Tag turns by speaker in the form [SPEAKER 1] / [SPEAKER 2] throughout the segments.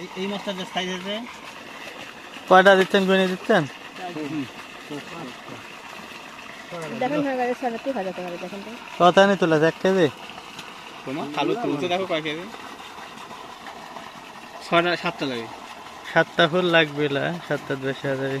[SPEAKER 1] এই- যে সাইজ আছে
[SPEAKER 2] কয়টা দিচ্ছেন গুনে দিচ্ছেন?
[SPEAKER 3] হয়ে
[SPEAKER 2] এক কেজি?
[SPEAKER 1] তোমার কালো তুলতে দেখো কয় কেজি। ছয়টা সাতটা লাগে।
[SPEAKER 2] সাতটা ফুল লাগবে লা, সাতটা বেশি হাজার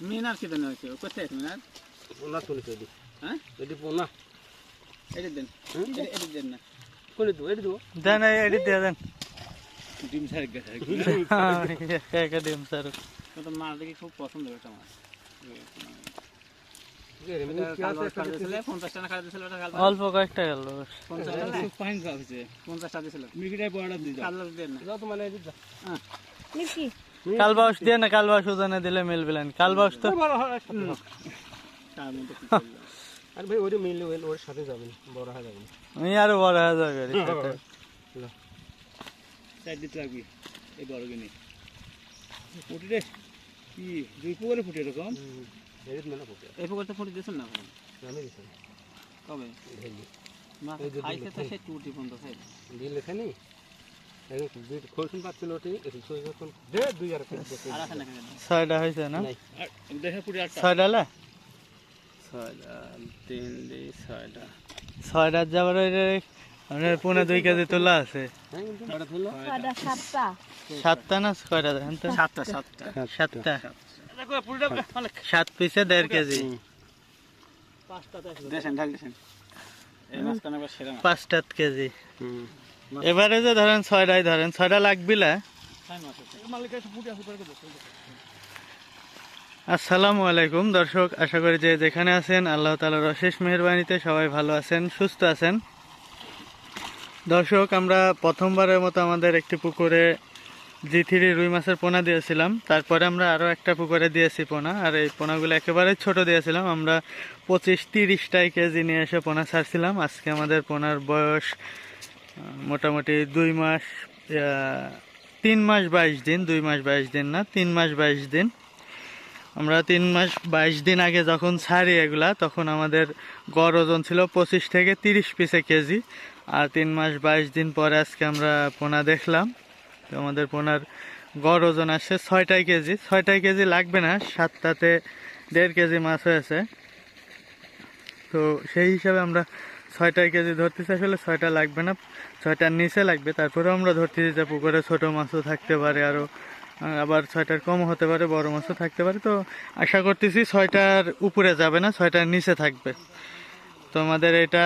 [SPEAKER 2] মিনার
[SPEAKER 1] কি দেন হয়েছে? কোথায় আছে মিনার?
[SPEAKER 4] পোনা তুলেছে এদি
[SPEAKER 1] হ্যাঁ?
[SPEAKER 4] এদি পোনা
[SPEAKER 1] এটা দেন। এটা- এটা দেন না।
[SPEAKER 4] করে দেবো এটি দেবো
[SPEAKER 2] দেন এডি দিয়ে দেন।
[SPEAKER 1] ডিম সার গেছে।
[SPEAKER 2] একা ডিম স্যার
[SPEAKER 1] তো মাছ দেখি খুব পছন্দ এটা মাছ
[SPEAKER 2] অল্প কয়েকটা গেল
[SPEAKER 1] পঞ্চাশ টাকা। ফাইন খাওয়াছে পঞ্চাশ টাকা দিয়েছিল। মির্গিটাই বড়টা দিয়ে দাও
[SPEAKER 4] মানে এদি যা
[SPEAKER 3] মিষ্টি
[SPEAKER 2] কালবাউস দিয়ে না কালবাউস ওজনে দিলে মিলবে না। কালবাউস তো
[SPEAKER 1] তার মধ্যে কি করল?
[SPEAKER 4] আর ভাই ওরে মিললে ওই ওর সাথে যাবেন বড় হয়ে যাবেন
[SPEAKER 2] আমি আরও বড় হাজার করি
[SPEAKER 1] সাইড দিতে লাগবি। এই বড় কিনে ফুটি রে। কি দুই পুকুরে ফুটি এরকম?
[SPEAKER 4] মেলা
[SPEAKER 1] এই পুকুরতে ফুটি দিয়েছেন না
[SPEAKER 4] আমি দিছি
[SPEAKER 1] কবে?
[SPEAKER 4] এই যে
[SPEAKER 1] খাইছে তো
[SPEAKER 4] দিল।
[SPEAKER 1] সে টুটি পর্যন্ত খাইছে।
[SPEAKER 4] বিল লেখানি
[SPEAKER 2] ছয়টা হয়েছে না? ছয়টা ছয়টার যাবার আপনার পনেরো দুই কেজি তোলা আছে।
[SPEAKER 3] সাতটা
[SPEAKER 2] না কয়টা দেখেন তো
[SPEAKER 1] সাতটা। সাতটা
[SPEAKER 2] সাত পিসে দেড় কেজি। পাঁচটা কেজি। এবারে যে ধরেন ছয়টাই ধরেন ছয়টা লাগবিলা? আসসালামু আলাইকুম দর্শক আশা করি যে যেখানে আছেন আল্লাহ তালার অশেষ মেহরবানিতে সবাই ভালো আছেন সুস্থ আছেন। দর্শক আমরা প্রথমবারের মতো আমাদের একটি পুকুরে জি থ্রি রুই মাছের পোনা দিয়েছিলাম। তারপরে আমরা আরও একটা পুকুরে দিয়েছি পোনা আর এই পোনাগুলো একেবারে ছোট দিয়েছিলাম। আমরা পঁচিশ তিরিশটাই কেজি নিয়ে এসে পোনা ছাড়ছিলাম। আজকে আমাদের পোনার বয়স মোটামুটি দুই মাস তিন মাস বাইশ দিন, দুই মাস বাইশ দিন না, তিন মাস বাইশ দিন। আমরা তিন মাস বাইশ দিন আগে যখন ছাড়ি এগুলা, তখন আমাদের গড় ওজন ছিল পঁচিশ থেকে তিরিশ পিসে কেজি। আর তিন মাস বাইশ দিন পরে আজকে আমরা পোনা দেখলাম। তো আমাদের পোনার গড় ওজন আসছে ছয়টাই কেজি। ছয়টাই কেজি লাগবে না, সাতটাতে দেড় কেজি মাছ হয়েছে। তো সেই হিসাবে আমরা ছয়টাই কেজি ধরতেছি, আসলে ছয়টা লাগবে না ছয়টার নিচে লাগবে, তারপরেও আমরা ধরতেছি যে পুকুরে ছোটো মাছও থাকতে পারে আরও আবার ছয়টার কম হতে পারে, বড় মাছও থাকতে পারে, তো আশা করতেছি ছয়টার উপরে যাবে না, ছয়টার নিচে থাকবে। তো আমাদের এটা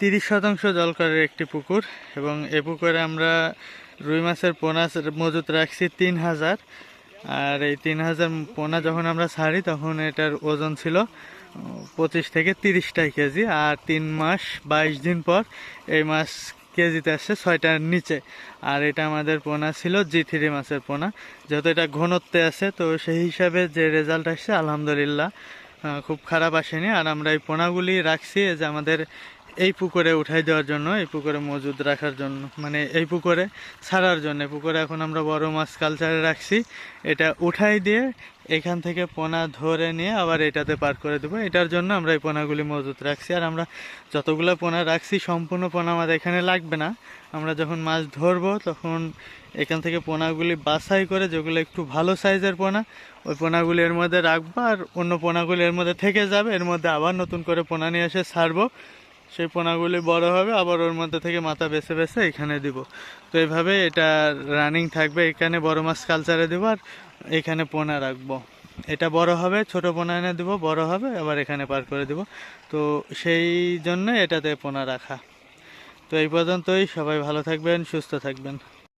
[SPEAKER 2] তিরিশ শতাংশ জলকরের একটি পুকুর, এবং এ পুকুরে আমরা রুই মাছের পোনা মজুত রাখছি তিন হাজার, আর এই তিন হাজার পোনা যখন আমরা ছাড়ি, তখন এটার ওজন ছিল পঁচিশ থেকে তিরিশটাই কেজি আর তিন মাস বাইশ দিন পর এই মাছ কেজিতে আসছে ছয়টার নিচে। আর এটা আমাদের পোনা ছিল জি থ্রি মাছের পোনা। যেহেতু এটা ঘনত্বে আছে, তো সেই হিসাবে যে রেজাল্ট আসছে, আলহামদুলিল্লাহ খুব খারাপ আসেনি। আর আমরা এই পোনাগুলি রাখছি যে আমাদের এই পুকুরে উঠাই দেওয়ার জন্য, এই পুকুরে মজুদ রাখার জন্য মানে এই পুকুরে ছাড়ার জন্য। পুকুরে এখন আমরা বড় মাছ কালচারে রাখছি। এটা উঠাই দিয়ে এখান থেকে পোনা ধরে নিয়ে আবার এটাতে পার করে দেবো। এটার জন্য আমরা এই পোনাগুলি মজুদ রাখছি। আর আমরা যতগুলো পোনা রাখছি, সম্পূর্ণ পোনা আমাদের এখানে লাগবে না। আমরা যখন মাছ ধরবো, তখন এখান থেকে পোনাগুলি বাছাই করে, যেগুলো একটু ভালো সাইজের পোনা, ওই পোনাগুলি এর মধ্যে রাখব। আর অন্য পোনাগুলি এর মধ্যে থেকে যাবে। এর মধ্যে আবার নতুন করে পোনা নিয়ে এসে ছাড়বো। সেই পোনাগুলি বড় হবে, আবার ওর মধ্যে থেকে মাথা বেছে বেছে এখানে দিব। তো এইভাবে এটা রানিং থাকবে, এখানে বড় মাছ কালচারে দেবো আর এখানে পোনা রাখব। এটা বড় হবে, ছোট পোনা এনে দিব, বড় হবে, আবার এখানে পার করে দিব। তো সেই জন্য এটাতে পোনা রাখা। তো এই পর্যন্তই, সবাই ভালো থাকবেন, সুস্থ থাকবেন।